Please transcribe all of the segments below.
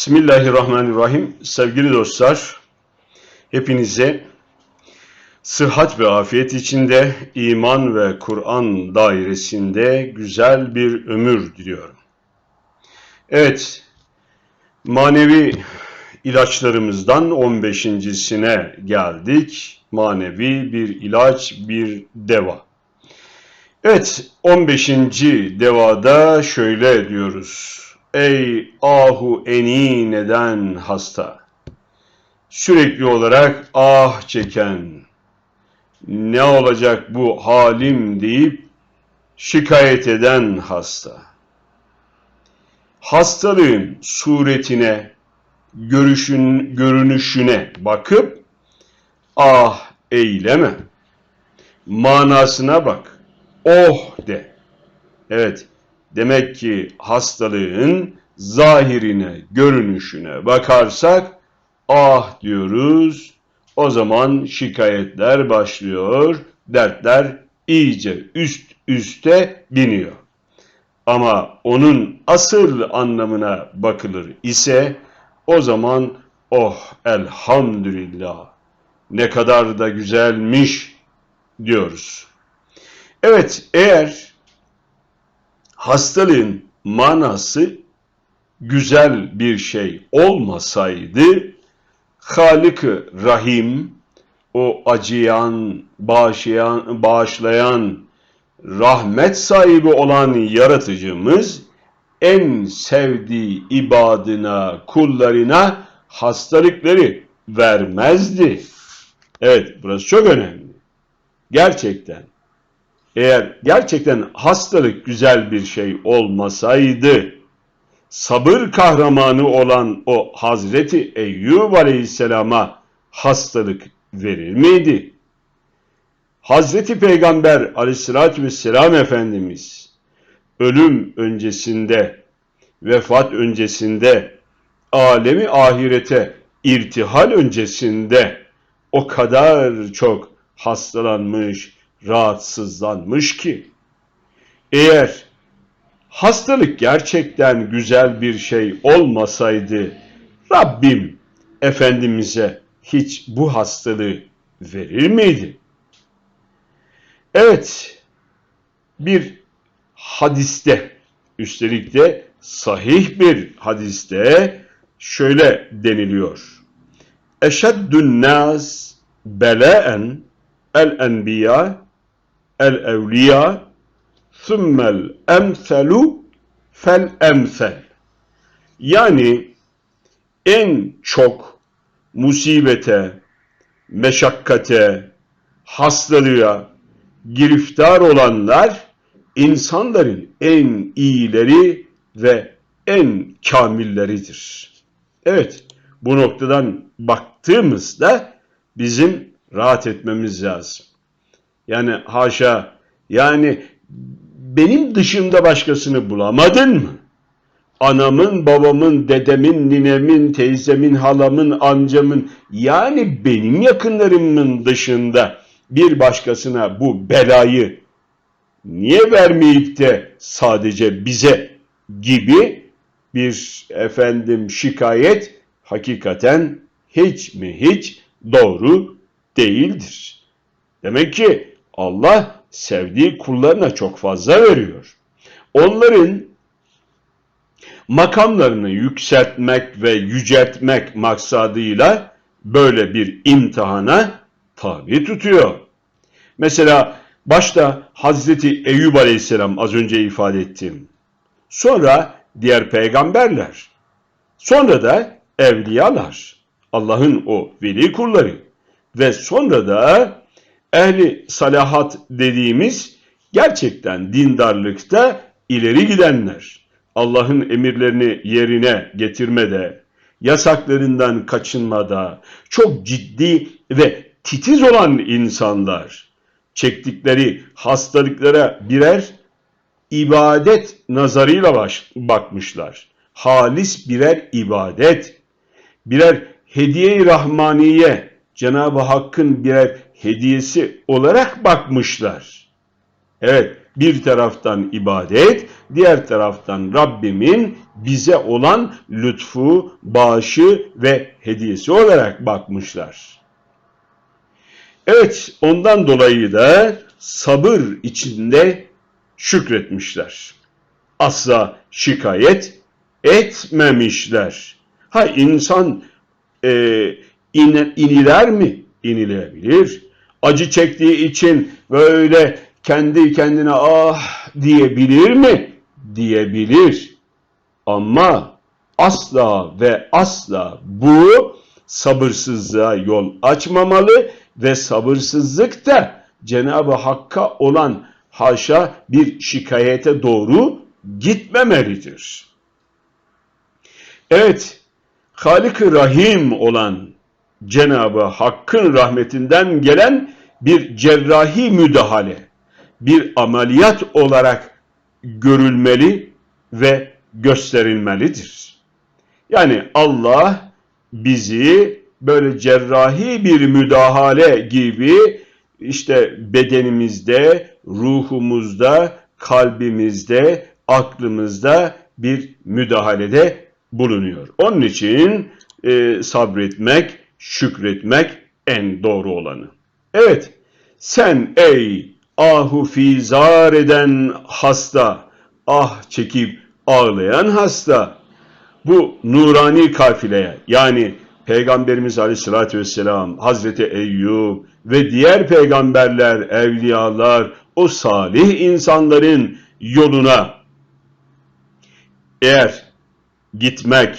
Bismillahirrahmanirrahim. Sevgili dostlar, hepinize sıhhat ve afiyet içinde, iman ve Kur'an dairesinde güzel bir ömür diliyorum. Evet, manevi ilaçlarımızdan 15.sine geldik. Manevi bir ilaç, bir deva. Evet, 15. devada şöyle diyoruz. Ey ahu eni neden hasta. Sürekli olarak ah çeken, ne olacak bu halim deyip şikayet eden hasta. Hastalığın suretine, görüşün, görünüşüne bakıp ah eyleme. Manasına bak. Oh de. Evet. Demek ki hastalığın zahirine, görünüşüne bakarsak ah diyoruz. O zaman şikayetler başlıyor, dertler iyice üst üste biniyor. Ama onun asıl anlamına bakılır ise o zaman oh elhamdülillah ne kadar da güzelmiş diyoruz. Evet eğer hastalığın manası güzel bir şey olmasaydı Halık-ı Rahim o acıyan, bağışlayan, bağışlayan, rahmet sahibi olan yaratıcımız en sevdiği ibadına, kullarına hastalıkları vermezdi. Evet, burası çok önemli. Gerçekten eğer gerçekten hastalık güzel bir şey olmasaydı, sabır kahramanı olan o Hazreti Eyyub Aleyhisselam'a hastalık verir miydi? Hazreti Peygamber Aleyhisselatü Vesselam Efendimiz ölüm öncesinde, vefat öncesinde, alemi ahirete irtihal öncesinde o kadar çok hastalanmış, rahatsızlanmış ki eğer hastalık gerçekten güzel bir şey olmasaydı Rabbim Efendimiz'e hiç bu hastalığı verir miydi? Evet, bir hadiste, üstelik de sahih bir hadiste şöyle deniliyor. Eşeddün nas belaen el enbiya el evliya thummel emselu fel emsel. Yani en çok musibete, meşakkate, hastalığa giriftar olanlar insanların en iyileri ve en kamilleridir. Evet, bu noktadan baktığımızda bizim rahat etmemiz lazım. Yani haşa, yani benim dışımda başkasını bulamadın mı? Anamın, babamın, dedemin, ninemin, teyzemin, halamın, amcamın yani benim yakınlarımın dışında bir başkasına bu belayı niye vermeyip de sadece bize gibi bir efendim şikayet hakikaten hiç mi hiç doğru değildir. Demek ki Allah sevdiği kullarına çok fazla veriyor. Onların makamlarını yükseltmek ve yüceltmek maksadıyla böyle bir imtihana tabi tutuyor. Mesela başta Hazreti Eyüp Aleyhisselam az önce ifade ettim. Sonra diğer peygamberler. Sonra da evliyalar. Allah'ın o veli kulları. Ve sonra da ehli salahat dediğimiz gerçekten dindarlıkta ileri gidenler. Allah'ın emirlerini yerine getirmede, yasaklarından kaçınmada çok ciddi ve titiz olan insanlar çektikleri hastalıklara birer ibadet nazarıyla baş, bakmışlar. Halis birer ibadet, birer hediye-i rahmaniye, Cenab-ı Hakk'ın birer hediyesi olarak bakmışlar. Evet, bir taraftan ibadet, diğer taraftan Rabbimin bize olan lütfu, bağışı ve hediyesi olarak bakmışlar. Evet, ondan dolayı da sabır içinde şükretmişler. Asla şikayet etmemişler. Ha insan e, in, iniler mi? İnilebilir. Acı çektiği için böyle kendi kendine ah diyebilir mi? Diyebilir. Ama asla ve asla bu sabırsızlığa yol açmamalı ve sabırsızlık da Cenab-ı Hakk'a olan haşa bir şikayete doğru gitmemelidir. Evet, Halik-ı Rahim olan Cenab-ı Hakk'ın rahmetinden gelen bir cerrahi müdahale, bir ameliyat olarak görülmeli ve gösterilmelidir. Yani Allah bizi böyle cerrahi bir müdahale gibi işte bedenimizde, ruhumuzda, kalbimizde, aklımızda bir müdahalede bulunuyor. Onun için e, sabretmek, şükretmek en doğru olanı. Evet, sen ey ahu fizar eden hasta, ah çekip ağlayan hasta, bu nurani kafileye yani Peygamberimiz Aleyhisselatü Vesselam, Hazreti Eyyub ve diğer peygamberler, evliyalar, o salih insanların yoluna eğer gitmek,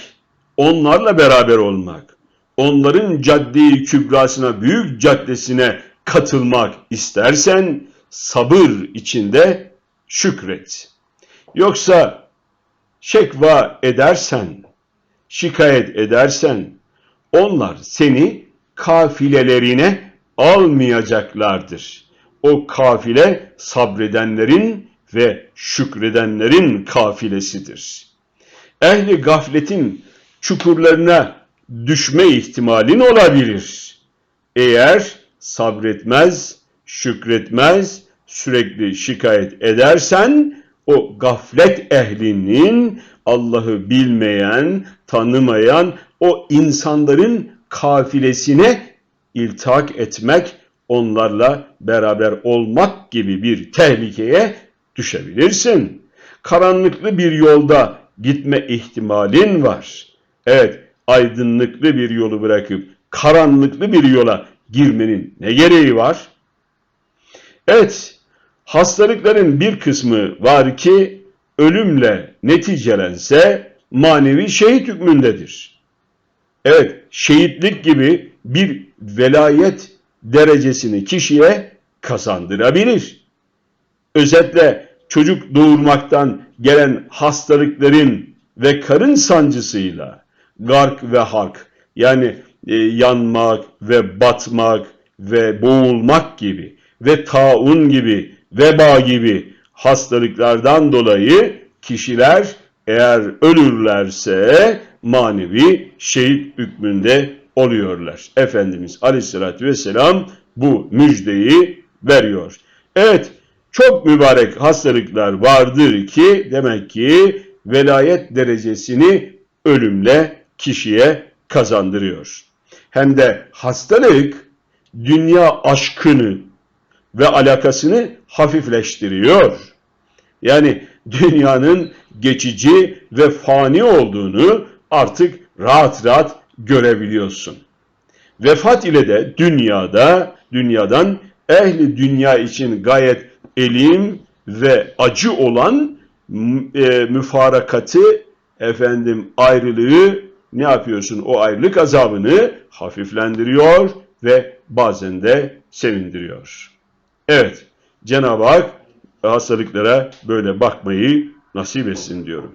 onlarla beraber olmak, onların caddi kübrasına, büyük caddesine katılmak istersen sabır içinde şükret. Yoksa şekva edersen, şikayet edersen onlar seni kafilelerine almayacaklardır. O kafile sabredenlerin ve şükredenlerin kafilesidir. Ehli gafletin çukurlarına düşme ihtimalin olabilir. Eğer sabretmez, şükretmez, sürekli şikayet edersen o gaflet ehlinin Allah'ı bilmeyen, tanımayan o insanların kafilesine iltak etmek, onlarla beraber olmak gibi bir tehlikeye düşebilirsin. Karanlıklı bir yolda gitme ihtimalin var. Evet, aydınlıklı bir yolu bırakıp karanlıklı bir yola girmenin ne gereği var? Evet, hastalıkların bir kısmı var ki ölümle neticelense manevi şehit hükmündedir. Evet, şehitlik gibi bir velayet derecesini kişiye kazandırabilir. Özetle çocuk doğurmaktan gelen hastalıkların ve karın sancısıyla gark ve hark yani e, yanmak ve batmak ve boğulmak gibi ve taun gibi veba gibi hastalıklardan dolayı kişiler eğer ölürlerse manevi şehit hükmünde oluyorlar. Efendimiz Aleyhisselatü Vesselam bu müjdeyi veriyor. Evet çok mübarek hastalıklar vardır ki demek ki velayet derecesini ölümle kişiye kazandırıyor. Hem de hastalık dünya aşkını ve alakasını hafifleştiriyor. Yani dünyanın geçici ve fani olduğunu artık rahat rahat görebiliyorsun. Vefat ile de dünyada, dünyadan ehli dünya için gayet elim ve acı olan e, müfarakatı, efendim ayrılığı ne yapıyorsun? O ayrılık azabını hafiflendiriyor ve bazen de sevindiriyor. Evet, Cenab-ı Hak hastalıklara böyle bakmayı nasip etsin diyorum.